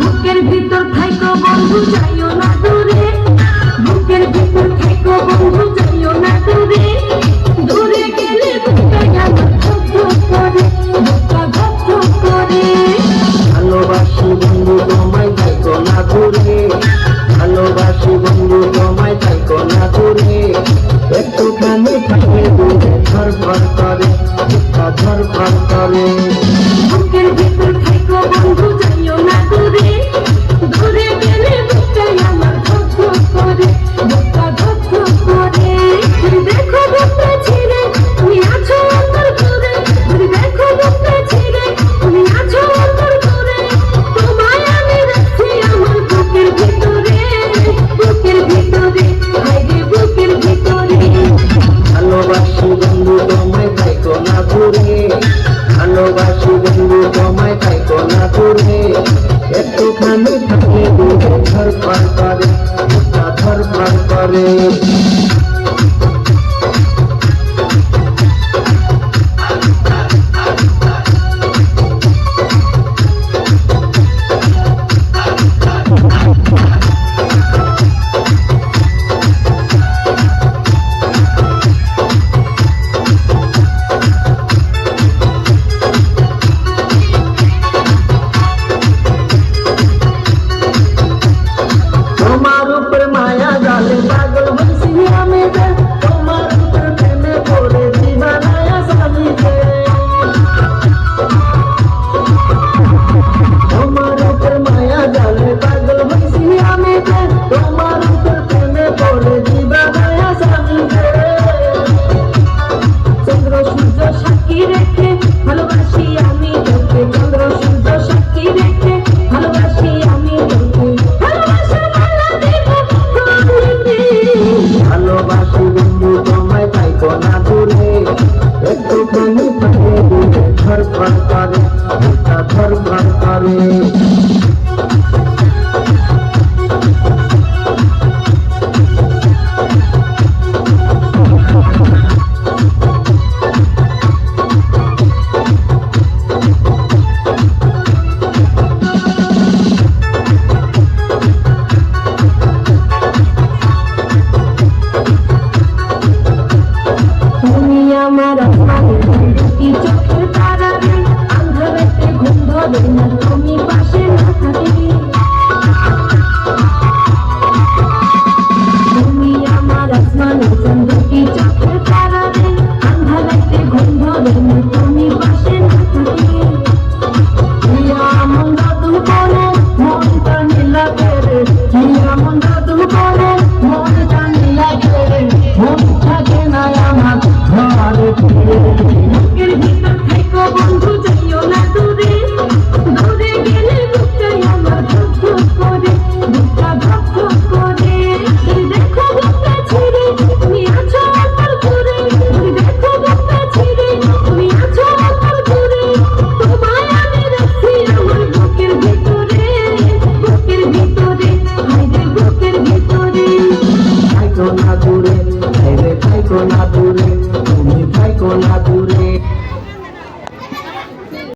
বুকের ভিতর থাইকো বন্ধু, যাইও না দূরে। বুকের ভিতর থাইকো বন্ধু, যাইও না দূরে। দূরে গেলে বুকে গেল করে বুকা ভক্ত করে। ভালোবাসি বন্ধু, তোমায় থাইকো না দূরে। ভালোবাসি বন্ধু, তোমায় থাইকো না দূরে। চুলিগুলো কমায় তাই কলা করে একটুখানি থাকলে দুধে ধর পার করে ধর পার করে। চোখে তারা নেই আন্ধারেতে ঘুম ধরে না। புரிந்து